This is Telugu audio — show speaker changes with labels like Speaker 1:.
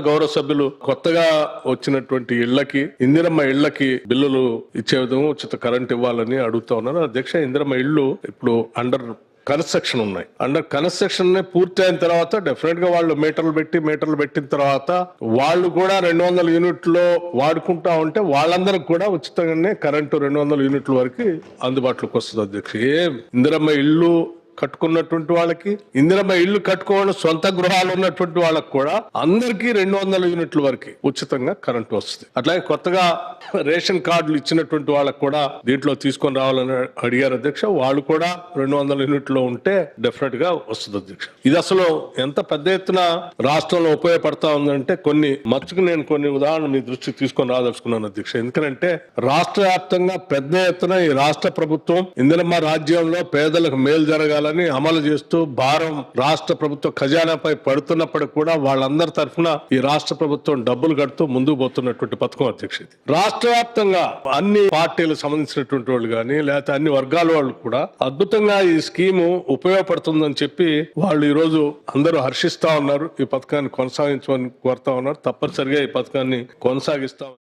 Speaker 1: గౌరవ సభ్యులు కొత్తగా వచ్చినటువంటి ఇళ్ళకి ఇందిరమ్మ ఇళ్ళకి బిల్లులు ఇచ్చే విధంగా ఉచిత కరెంట్ ఇవ్వాలని అడుగుతా ఉన్నారు అధ్యక్ష ఇందిరమ్మ ఇళ్ళు ఇప్పుడు అండర్ కన్స్ట్రక్షన్ ఉన్నాయి. అండర్ కన్స్ట్రక్షన్ పూర్తి అయిన తర్వాత డెఫినెట్గా వాళ్ళు మీటర్లు పెట్టి మీటర్లు పెట్టిన తర్వాత వాళ్ళు కూడా రెండు వందల యూనిట్లో వాడుకుంటా ఉంటే వాళ్ళందరికి కూడా ఉచితంగానే కరెంటు రెండు వందల యూనిట్ల వరకు అందుబాటులోకి వస్తుంది అధ్యక్ష. ఏ ఇందిరమ్మ ఇల్లు కట్టుకున్నటువంటి వాళ్ళకి ఇందిరమ్మ ఇల్లు కట్టుకోవడం సొంత గృహాలు ఉన్నటువంటి వాళ్ళకి కూడా అందరికీ రెండు వందల యూనిట్ల వరకు ఉచితంగా కరెంట్ వస్తుంది అట్లాగే కొత్తగా రేషన్ కార్డులు ఇచ్చినటువంటి వాళ్ళకి కూడా దీంట్లో తీసుకొని రావాలని అడిగారు అధ్యక్ష. వాళ్ళు కూడా రెండు వందల యూనిట్లో ఉంటే డెఫినెట్గా వస్తుంది అధ్యక్ష. ఇది అసలు ఎంత పెద్ద ఎత్తున రాష్ట్రంలో ఉపయోగపడతా ఉందంటే కొన్ని మచ్చుకు నేను కొన్ని ఉదాహరణ మీ దృష్టికి తీసుకొని రాదలుచుకున్నాను అధ్యక్ష. ఎందుకంటే రాష్ట్ర వ్యాప్తంగా పెద్ద ఎత్తున ఈ రాష్ట్ర ప్రభుత్వం ఇందిరమ్మ రాజ్యంలో పేదలకు మేలు జరగాలి జరగాలని అమలు చేస్తూ భారం రాష్ట్ర ప్రభుత్వ ఖజానాపై పడుతున్నప్పటికీ కూడా వాళ్ళందరి తరఫున ఈ రాష్ట్ర ప్రభుత్వం డబ్బులు కడుతూ ముందుకు పోతున్నటువంటి పథకం అధ్యక్ష ఇది రాష్ట్ర వ్యాప్తంగా అన్ని పార్టీలకు సంబంధించినటువంటి వాళ్ళు కానీ లేకపోతే అన్ని వర్గాల వాళ్ళు కూడా అద్భుతంగా ఈ స్కీము ఉపయోగపడుతుందని చెప్పి వాళ్ళు ఈ రోజు అందరూ హర్షిస్తా ఉన్నారు. ఈ పథకాన్ని కొనసాగించమని కోరుతా ఉన్నారు. తప్పనిసరిగా ఈ పథకాన్ని కొనసాగిస్తాం.